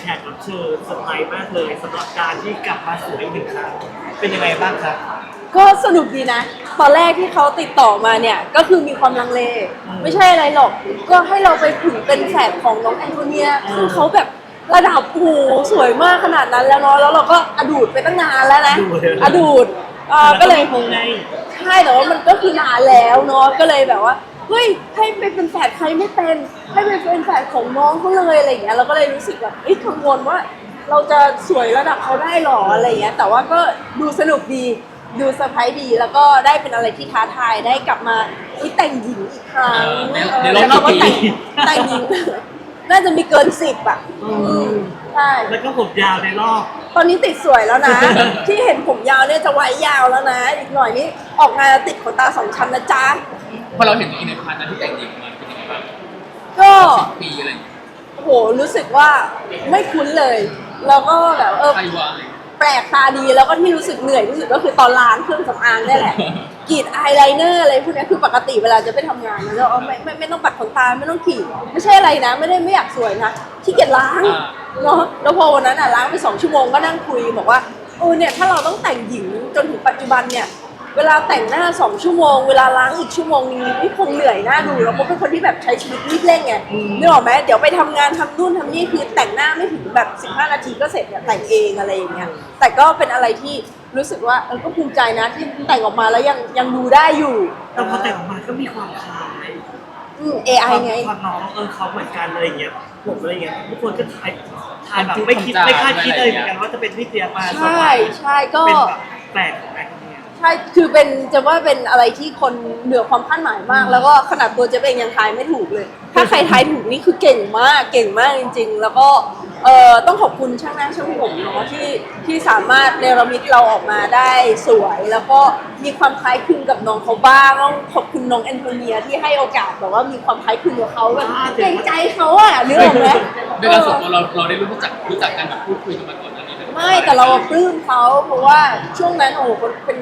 แขกรับเชิญเซอร์ไพรส์มากเลยสำหรับการที่กลับมาสวยอีกหนึ่งครั้งเป็นยังไงบ้างครับ ก็สนุกดีนะ ตอนแรกที่เขาติดต่อมาเนี่ย ก็คือมีความลังเล ไม่ใช่อะไรหรอก ก็ให้เราไปถึงเป็นแฝดของน้องแอนโทเนียคือเขาแบบระดับโอ้โหสวยมากขนาดนั้นแล้วเนาะแล้วเราก็อดูดไปตั้งนานแล้วนะ อดูดอ่าก็เลยคงไง ใช่แต่ว่ามันก็คือนานแล้วเนาะก็เลยแบบว่า เฮ้ยให้ไปเป็นแฝดใครไม่เป็นให้ไปเป็นแฝดของน้องเขาเลยอะไรอย่างเงี้ยเราก็เลยรู้สึกแบบเอ้ยกังวลว่า เราจะสวยระดับเขาได้หรออะไรอย่างเงี้ย แต่ว่าก็ดูสนุกดีดูเซอร์ไพรส์ดีแล้วก็ได้เป็นอะไรที่ท้าทายได้กลับมาอุ๊ยแต่งหญิงอีกครั้งเออในเออในรอบแล้วเราก็กี่แต่งปีแต่งหญิง น่าจะมีเกินสิบอะอืมอืมใช่แล้วก็ผมยาวในรอบ ตอนนี้ติดสวยแล้วนะ ที่เห็นผมยาวเนี่ยจะไว้ยาวแล้วนะ อีกหน่อยนี่ออกงานจะติดขนตาสองชั้นนะจ๊ะพ อเราเห็นอีกในพันนั้นที่แต่งหญิงมาเป็นยังไงบ้างก็สิบปีอะไรอย่างเงี้ยโหรู้สึกว่าไม่คุ้นเลย แล้วก็แบบเออ ใครวะอะไรอย่างเงี้ย แปลกตาดีแล้วก็ที่รู้สึกเหนื่อยที่สุดก็คือตอนล้างเครื่องสำอางนี่แหละ กรีดอายไลเนอร์อะไรพวกเนี้ยคือปกติเวลาจะไปทำงานนะเราเอาไม่ไม่ไม่ต้องปัดขนตาไม่ต้องขีดไม่ใช่อะไรนะ ไม่ได้ไม่อยากสวยนะขี้เกียจล้างเนาะแล้วพอวันนั้นอะล้างไปสองชั่วโมงก็นั่งคุยบอกว่าเออเนี่ยถ้าเราต้องแต่งหญิงจนถึงปัจจุบันเนี่ย เวลาแต่งหน้าสองชั่วโมง เวลาล้างอีกชั่วโมงนึงนี่คงเหนื่อยหน้าดูแล้วก็เป็นคนที่แบบใช้ชีวิตรีบเร่งไงนึกออกไหมเดี๋ยวไปทำงานทำนู่นทำนี่คือแต่งหน้าไม่ถึงแบบ 15 นาทีก็เสร็จเนี่ยแต่งเองอะไรอย่างเงี้ยแต่ก็เป็นอะไรที่รู้สึกว่าเออก็ภูมิใจนะที่แต่งออกมาแล้วยังยังดูได้อยู่แต่พอแต่งออกมาก็มีความคล้ายอืม AI ไงความน้องเออเขาเหมือนกันอะไรอย่างเงี้ยผมอะไรอย่างเงี้ยทุกคนก็ทายทายแบบไม่คิดไม่คาดคิดเลยเหมือนกันว่าจะเป็นพี่เตียมาใช่ใช่ก็เป็นแบบแปลก ใช่ คือเป็นจะว่าเป็นอะไรที่คนเหนือความคาดหมายมาก แล้วก็ขนาดตัวเจ๊เองยังทายไม่ถูกเลย ถ้าใครทายถูกนี่คือเก่งมาก เก่งมากจริง ๆ แล้วก็เอ่อต้องขอบคุณช่างหน้าช่างผมเนาะที่ที่สามารถเนรมิตเราออกมาได้สวย แล้วก็มีความคล้ายคลึงกับน้องเขาบ้างต้องขอบคุณน้องแอนโทเนียที่ให้โอกาสแบบว่ามีความคล้ายคลึงกับเขาแบบเกรงใจเขาอะนึกออกไหมด้วยการส่งตัวเราเราได้รู้จักรู้จักกันแบบพูดคุยกันมาก่อนหน้านี้เลยไม่แต่เราปลื้มเขาเพราะว่าช่วงนั้นโอ้โหเป็น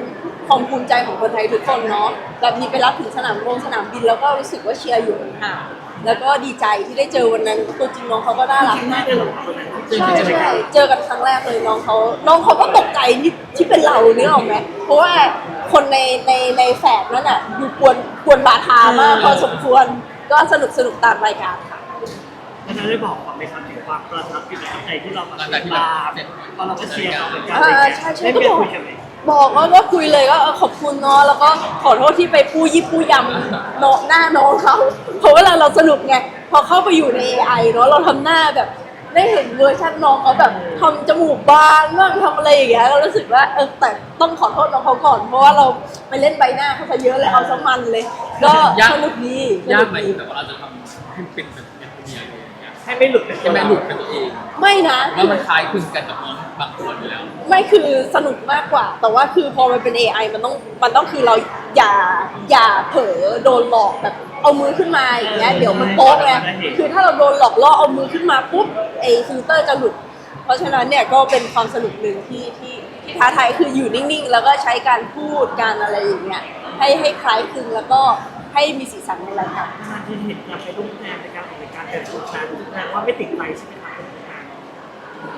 ความภูมิใจของคนไทยทุกคนเนาะแบบมีไปรับถึงสนามบินสนามบินแล้วก็รู้สึกว่าเชียร์อยู่ห่างๆแล้วก็ดีใจที่ได้เจอวันนั้นตัวจริงน้องเขาก็น่ารักจริงๆน่าจะหลงคนนั้นจริงใช่ๆใช่ไหมคใช่รับเจอกันครั้งแรกเลยน้องเขาน้องเขาก็ตกใจที่ที่เป็นเราเนี่ยหรอกไหมเพราะว่าคนในในในแฝดนั้นอะอยู่กวนกวนบาทามากพอสมควรก็สนุกสนุกตามรายการค่ะ แล้วเราได้บอกก่อนไหมครับถึงความประทับใจที่เรามาติดตามตอนเราก็เชียร์เขาเหมือนกันอะไรอย่างเงี้ยอ่าใช่ใช่ได้ก็มีบอกคุยกันไหม บอกว่าก็คุยเลยก็เออขอบคุณเนาะแล้วก็ขอโทษที่ไปปูยิบปูยำโนหน้าน้องเขาเพราะเวลาเราสนุกไงพอเข้าไปอยู่ใน AI เนาะเราทำหน้าแบบ ได้เห็นเวอร์ชันน้องเขาแบบทำจมูกบานบ้างทำอะไรอย่างเงี้ยเรารู้สึกว่าเออแต่ต้องขอโทษน้องเขาก่อนเพราะว่าเราไปเล่นใบหน้าเขาซะเยอะเลยเอาซะมันเลย ก็สนุกดีสยานุกกไหมดีแต่ว่าเราจะทำให้เป็นแบบอย่างคนเดียวเลยอย่างเงี้ยให้ไม่หลุดเป็นใช่ไหมหลุดเป็นตัวเองไม่นะแล้วมันคล้ายคลึงกันกับน้อง บางคนอยู่แล้ว ไม่คือสนุกมากกว่า แต่ว่าคือพอมันเป็น AI มันต้องมันต้องคือเราอย่าอย่าเผลอโดนหลอกแบบเอามือขึ้นมาอย่างเงี้ยเดี๋ยวมันโป๊ะไงคือถ้าเราโดนหลอกล่อเอามือขึ้นมาปุ๊บไอฟิลเตอร์จะหลุด เพราะฉะนั้นเนี่ยก็เป็นความสนุกหนึ่งที่ที่ที่ท้าทายคืออยู่นิ่งๆ แล้วก็ใช้การพูดการอะไรอย่างเงี้ยให้ให้คล้ายคลึงแล้วก็ให้มีสีสันในรายการงานที่เห็นการไปร่วมงานในการออกรายการแต่ทุกครั้งทุกครั้งว่าไม่ติดไฟใช่ไหมครับทุกครั้ง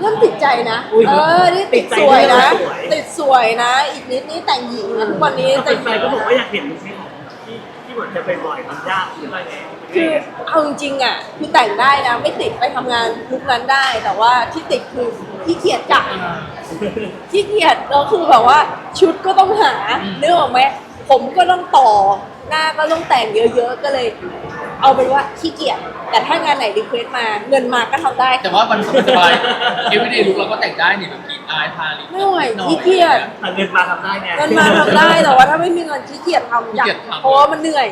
เริ่มติดใจนะ อุ้ยเออ นี่ติดติดใจสวยนะสวยติดสวยนะ อีกนิดนี่แต่งหญิงนะทุกวันนี้แต่แต่งแฟนๆก็บอกว่าอยากเห็นลุคนี้ของที่ที่เหมือนจะเป็นบ่อยมันยากหรืออะไรไงคือเอาจริงๆอะ คือแต่งได้นะ ไม่ติดไปทำงานลุกนั้นได้ แต่ว่าที่ติดคือขี้เกียจจัดขี้เกียจแล้วคือแบบว่าชุดก็ต้องหาเนื้อออกไหมผมก็ต้องต่อ หน้าก็ต้องแต่งเยอะๆก็เลย เอาเป็นว่าขี้เกียจแต่ถ้างานไหนรีเควสมาเงินมาก็ทำได้แต่ว่ามันสบายเอวิเดย์ลุกเราก็แต่งได้นี่แบบกรีดอายทาลิปไม่ไหวขี้เกียจแต่เงินมาทำได้ไงเงินมาทำได้แต่ว่าถ้าไม่มีเงินขี้เกียจทำอยากเพราะว่ามันเหนื่อย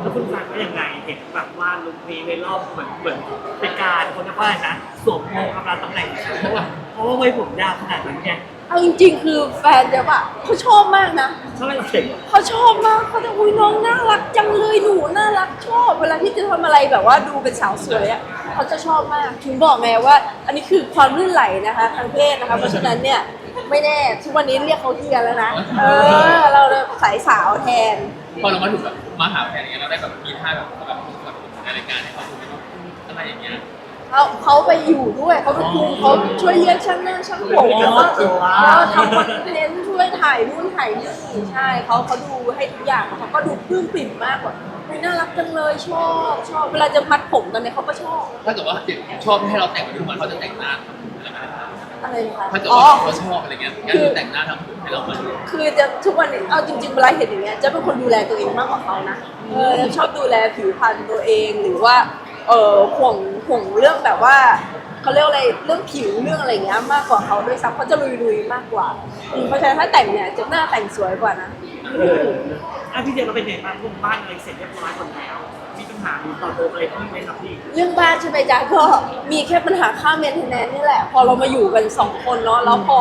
แล้วคุณฟังว่ายังไงเห็นแบบว่าลุคนี้ในรอบเหมือนเหมือนเป็นการคนจะว่าอะไรนะสวมมงกำลังตำแหน่งเพราะว่าเพราะว่าไว้ผมยาวขนาดนั้นไง เอาจริงๆคือแฟนเจ๊บอะเขาชอบมากนะชอบให้เราเห็นเขาชอบมากเขาจะอุ้ยน้องน่ารักจังเลยหนูน่ารักชอบเวลาที่จะทำอะไรแบบว่าดูเป็นสาวสวยอะเขาจะชอบมากถึงบอกไงว่า อันนี้คือความลื่นไหลนะคะทางเพศนะคะเพราะฉะนั้นเนี่ยไม่แน่ทุกวันนี้เรียกเขาเฮียแล้วนะเออเราสายสาวแทน พอเรามาถึงแบบมาหาแฟนอย่างเงี้ยเราได้แบบมีท่าแบบแบบแบบในรายการให้เขาดูไหมว่าอะไรอย่างเงี้ยท เขาเขาไปอยู่ด้วยเขาไปคุมเขาช่วยเลี้ยงช่างหน้าช่างผมอ๋อแล้วก็ตัวแล้วก็ทำคอนเทนต์ช่วยถ่ายนู่นถ่ายนี่ใช่เขาเขาดูให้ทุกอย่างเขาก็ดูปลื้มปิ่มมากกว่าเฮ้ยน่ารักจังเลยชอบชอบเวลาจะมัดผมกันเนี่ยเขาก็ชอบถ้าเกิดว่าเด็กชอบให้เราแต่งทุกวันเขาจะแต่งหน้าทำผมอะไรไหมอะไรนะคะถ้าเกิดอ๋อ ว่าเขาชอบอะไรเงี้ยงั้นคือแต่งหน้าทำผมให้เราไหมคือจะทุกวันนี้เอาจริงๆเวลาเห็นอย่างเงี้ยจะเป็นคนดูแลตัวเองมากกว่าเขานะเออชอบดูแลผิวพรรณตัวเองหรือว่า เออห่วงห่วงเรื่องแบบว่าเขาเรียกว่าอะไรเรื่องผิวเรื่องอะไรเงี้ยมากกว่าเขาด้วยซ้ำเขาจะลุยๆมากกว่าอืมเพราะฉะนั้นถ้าแต่งเนี่ยจะหน้าแต่งสวยกว่านะเอออะพี่เจมส์เราเป็นไงบ้างพวกบ้านอะไรเสร็จเรียบร้อยหมดแล้ว มีปัญหามีต่อเติมอะไรเพิ่มไหมครับพี่ เรื่องบ้านใช่ไหมจ๊ะก็มีแค่ปัญหาค่าเมนเทนแนนนี่แหละ พอเรามาอยู่กันสองคนเนาะแล้วพอ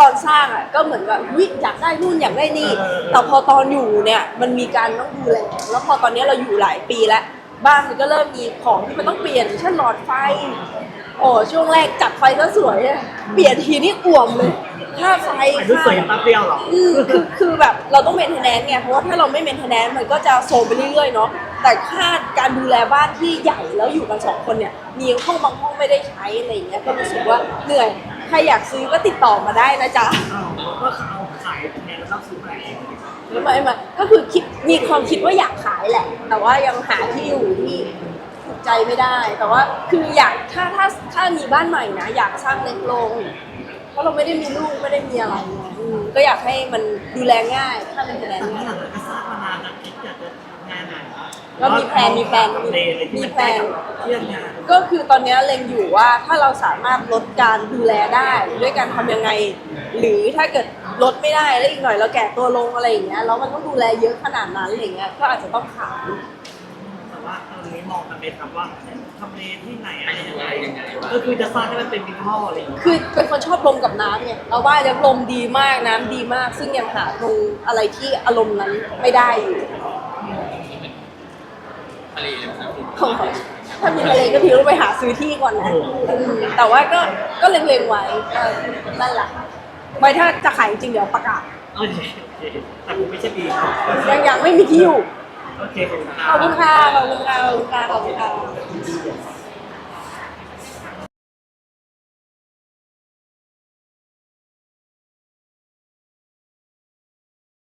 ตอนสร้างอะก็เหมือนแบบวิอยากได้นู่นอยากได้นี่แต่พอตอนอยู่เนี่ยมันมีการต้องดูแลแล้วพอตอนนี้เราอยู่หลายปีแล้ว บ้านมันก็เริ่มมีของที่มันต้องเปลี่ยนเช่นหลอดไฟ โอ้ช่วงแรกจัดไฟซะสวยอะเปลี่ยนทีนี่อ่วมเลยค่าไฟถ่ายรูปค่าสวยแป๊บเดียวเหรออืมคือคือแบบเราต้องเมนเทนแนนไงเพราะว่าถ้าเราไม่เมนเทนแนนมันก็จะโซมไปเรื่อยๆเนาะแต่ค่าการดูแลบ้านที่ใหญ่แล้วอยู่กันสองคนเนี่ยมีห้องบางห้องไม่ได้ใช้อะไรอย่างเงี้ยก็รู้สึกว่าเหนื่อยใครอยากซื้อก็ติดต่อมาได้นะจ๊ะอ้าวก็เอาขายแทนแล้วก็ซื้อมาเอง ไม่ไม่ก็คือคิดมีความคิดว่าอยากขายแหละ แต่ว่ายังหาที่อยู่ที่ถูกใจไม่ได้ แต่ว่าคืออยากถ้าถ้าถ้ามีบ้านใหม่นะอยากสร้างเล็กลง เพราะเราไม่ได้มีลูกไม่ได้มีอะไรไงอืมก็อยากให้มันดูแลง่ายถ้าเป็นดูแลแต่ง่ายถ้าหลังก็ทราบมานานนะคิดอยากจะทำงานไหนก็มีแพลนมีแพลนทำเลอะไรที่มันใกล้กับที่ทำงานก็คือตอนนี้เล็งอยู่ว่าถ้าเราสามารถลดการดูแลได้ด้วยการทำยังไง หรือถ้าเกิด ลดไม่ได้แล้วอีกหน่อยเราแก่ตัวลงอะไรอย่างเงี้ยแล้วมันต้องดูแลเยอะขนาดนั้นอะไรเงี้ยก็อาจจะต้องขายแต่ว่าตอนนี้มองกันไปครับว่าทำเลที่ไหนอะไรยังไงยังไงวะก็คือจะสร้างให้มันเป็นมินิมอลอะไรอย่างเงี้ยคือเป็นคนชอบลมกับน้ำเนี่ยเราว่ายังลมดีมากน้ำดีมาก ซึ่งยังหาตรงอะไรที่อารมณ์นั้นไม่ได้อยู่ทะเลเลยนะคุณถ้ามีทะเลก็พี่ต้องไปหาซื้อที่ก่อนนะอืมแต่ว่าก็ก็เล็งๆไว้ก็นั่นแหละ ไว้ถ้าจะขายจริงๆเดี๋ยวประกาศ โอเคโอเคแต่ผมไม่ใช่ปีครับยังยังไม่มีที่อยู่ โอเคขอบคุณคขรัอบบคุณค่ะ ขอบคุณค่ะ ขอบคุณค่ะขอบคุณค่ะ